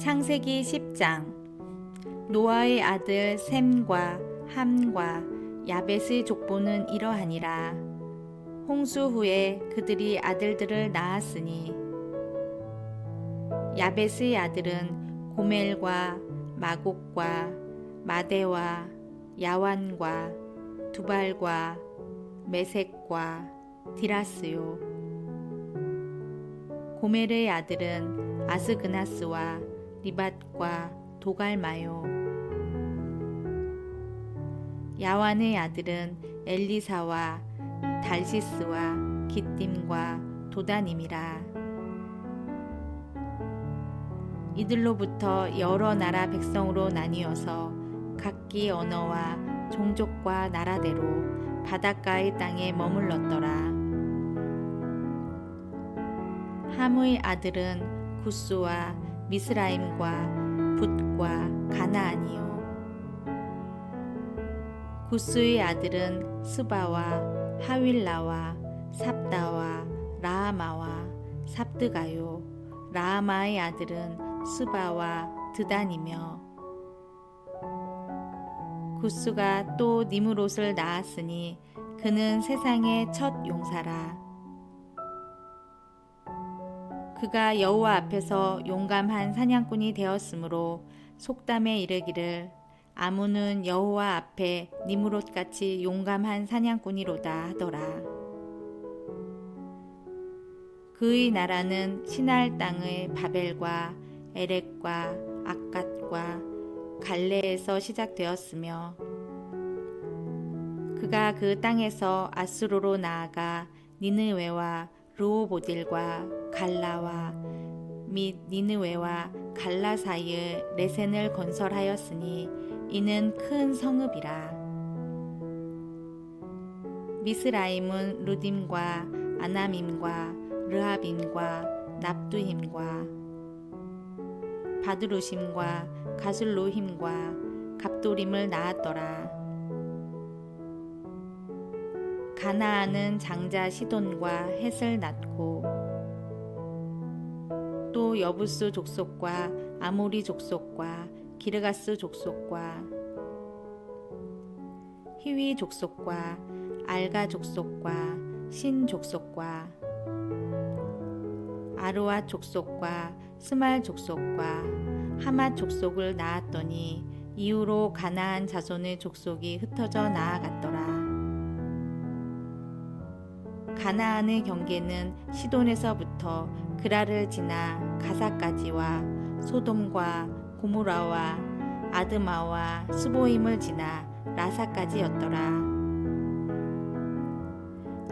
창세기 10장. 노아의 아들 셈과 함과 야벳의 족보는 이러하니라. 홍수 후에 그들이 아들들을 낳았으니. 야벳의 아들은 고멜과 마곡과 마대와 야완과 두발과 메색과 디라스요. 고멜의 아들은 아스그나스와 리밧과 도갈마요 야완의 아들은 엘리사와 달시스와 기띔과 도다님이라 이들로부터 여러 나라 백성으로 나뉘어서 각기 언어와 종족과 나라대로 바닷가의 땅에 머물렀더라. 함의 아들은 구스와 미스라임과 붓과 가나안이요. 구스의 아들은 스바와 하윌라와 삽다와 라하마와 삽드가요. 라하마의 아들은 스바와 드단이며 구스가 또 니무롯을 낳았으니 그는 세상의 첫 용사라. 그가 여호와 앞에서 용감한 사냥꾼이 되었으므로 속담에 이르기를 아무는 여호와 앞에 니무롯 같이 용감한 사냥꾼이로다 하더라. 그의 나라는 시날 땅의 바벨과 에렉과 아갓과 갈레에서 시작되었으며 그가 그 땅에서 아수로로 나아가 니느웨와 루오보딜과 갈라와 및 니느웨와 갈라 사이에 레센을 건설하였으니 이는 큰 성읍이라. 미스라임은 루딤과 아나밈과 르하빔과 납두힘과 바드루심과 가슬로힘과 갑도림을 낳았더라. 가나안은 장자 시돈과 헷을 낳고 또 여부스 족속과 아모리 족속과 기르가스 족속과 히위 족속과 알가 족속과 신 족속과 아르와 족속과 스말 족속과 하맛 족속을 낳았더니 이후로 가나안 자손의 족속이 흩어져 나아갔더라. 가나안의 경계는 시돈에서부터 그라를 지나 가사까지와 소돔과 고무라와 아드마와 스보임을 지나 라사까지였더라.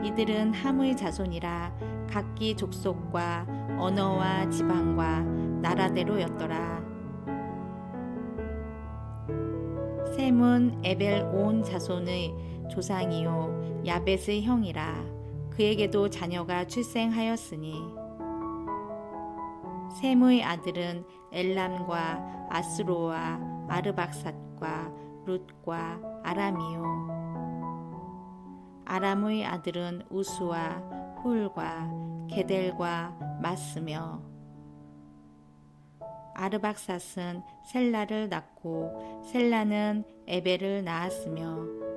이들은 함의 자손이라 각기 족속과 언어와 지방과 나라대로였더라. 셈은 에벨 온 자손의 조상이요 야벳의 형이라 그에게도 자녀가 출생하였으니. 셈의 아들은 엘람과 아스로와 아르박삿과 룻과 아람이요. 아람의 아들은 우수와 훌과 게델과 마스며. 아르박삿은 셀라를 낳고 셀라는 에벨을 낳았으며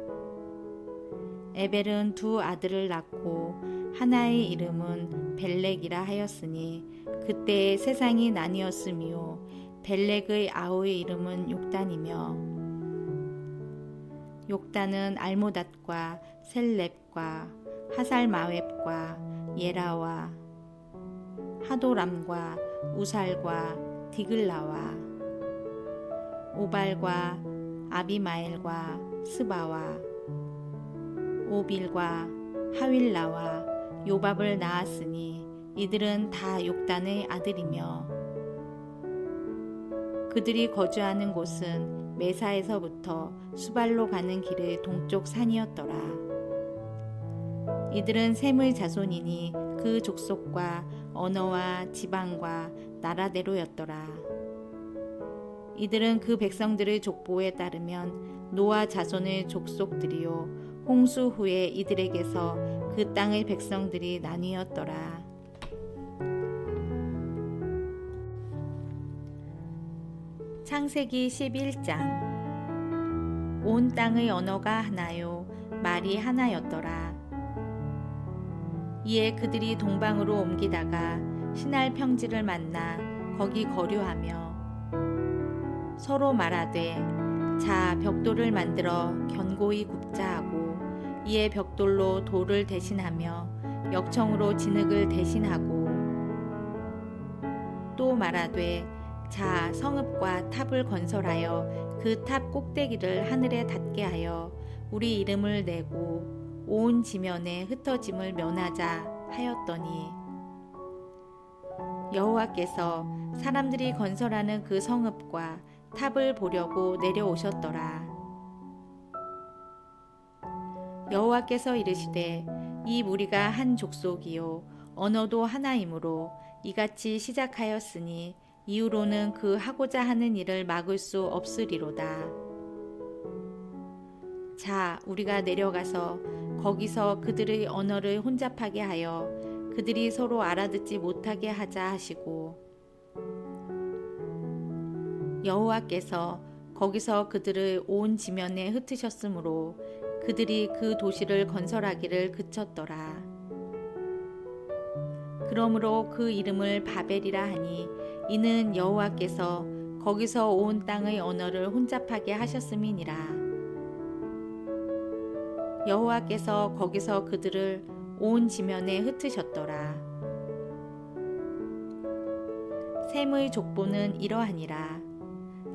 에벨은 두 아들을 낳고 하나의 이름은 벨렉이라 하였으니 그때 세상이 나뉘었으며 벨렉의 아우의 이름은 욕단이며 욕단은 알모닷과 셀렙과 하살마웹과 예라와 하도람과 우살과 디글라와 오발과 아비마엘과 스바와 오빌과 하윌라와 요밥을 낳았으니 이들은 다 욕단의 아들이며 그들이 거주하는 곳은 메사에서부터 수발로 가는 길의 동쪽 산이었더라. 이들은 셈의 자손이니 그 족속과 언어와 지방과 나라대로였더라. 이들은 그 백성들의 족보에 따르면 노아 자손의 족속들이요 홍수 후에 이들에게서 그 땅의 백성들이 나뉘었더라. 창세기 11장. 온 땅의 언어가 하나요? 말이 하나였더라. 이에 그들이 동방으로 옮기다가 신할 평지를 만나 거기 거류하며 서로 말하되 자 벽돌을 만들어 견고히 굽자 하고 이에 벽돌로 돌을 대신하며 역청으로 진흙을 대신하고 또 말하되 자 성읍과 탑을 건설하여 그 탑 꼭대기를 하늘에 닿게 하여 우리 이름을 내고 온 지면에 흩어짐을 면하자 하였더니 여호와께서 사람들이 건설하는 그 성읍과 탑을 보려고 내려오셨더라. 여호와께서 이르시되 이 무리가 한 족속이요 언어도 하나이므로 이같이 시작하였으니 이후로는 그 하고자 하는 일을 막을 수 없으리로다. 자, 우리가 내려가서 거기서 그들의 언어를 혼잡하게 하여 그들이 서로 알아듣지 못하게 하자 하시고 여호와께서 거기서 그들을 온 지면에 흩으셨으므로 그들이 그 도시를 건설하기를 그쳤더라. 그러므로 그 이름을 바벨이라 하니 이는 여호와께서 거기서 온 땅의 언어를 혼잡하게 하셨음이니라. 여호와께서 거기서 그들을 온 지면에 흩으셨더라. 셈의 족보는 이러하니라.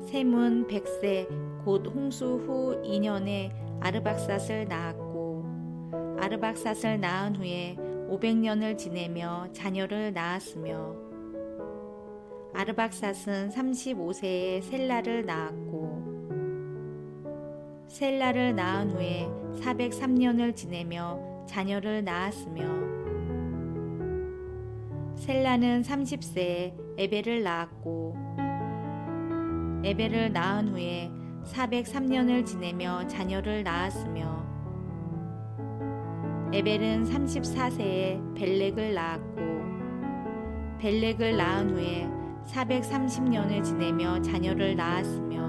셈은 백세 곧 홍수 후 2년에 아르박삿을 낳았고 아르박삿을 낳은 후에 500년을 지내며 자녀를 낳았으며 아르박삿은 35세에 셀라를 낳았고 셀라를 낳은 후에 403년을 지내며 자녀를 낳았으며 셀라는 30세에 에벨을 낳았고 에벨을 낳은 후에 403년을 지내며 자녀를 낳았으며 에벨은 34세에 벨렉을 낳았고 벨렉을 낳은 후에 430년을 지내며 자녀를 낳았으며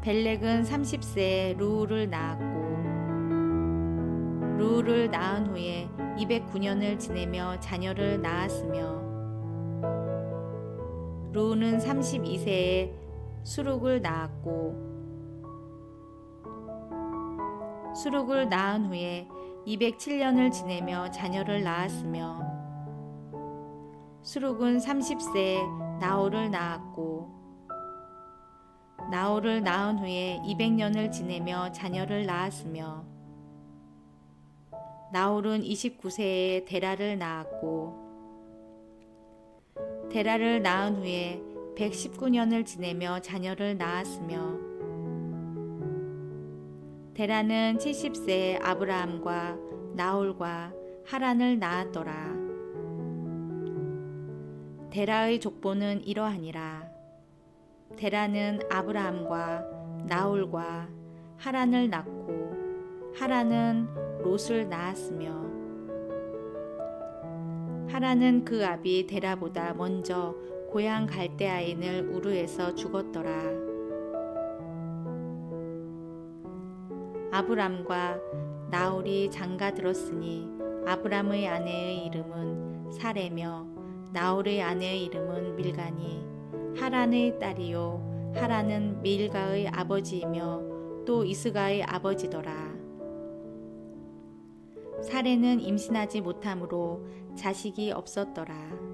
벨렉은 30세에 루우를 낳았고 루우를 낳은 후에 209년을 지내며 자녀를 낳았으며 루우는 32세에 수룩을 낳았고 수룩을 낳은 후에 207년을 지내며 자녀를 낳았으며 수룩은 30세에 나홀을 낳았고 나홀을 낳은 후에 200년을 지내며 자녀를 낳았으며 나홀은 29세에 데라를 낳았고 데라를 낳은 후에 119년을 지내며 자녀를 낳았으며 데라는 70세에 아브라함과 나홀과 하란을 낳았더라. 데라의 족보는 이러하니라. 데라는 아브라함과 나홀과 하란을 낳고 하란은 롯을 낳았으며 하란은 그 아비 데라보다 먼저 고향 갈대아인을 우르에서 죽었더라. 아브람과 나홀이 장가 들었으니 아브람의 아내의 이름은 사레며 나홀의 아내의 이름은 밀가니 하란의 딸이요 하란은 밀가의 아버지이며 또 이스가의 아버지더라. 사레는 임신하지 못하므로 자식이 없었더라.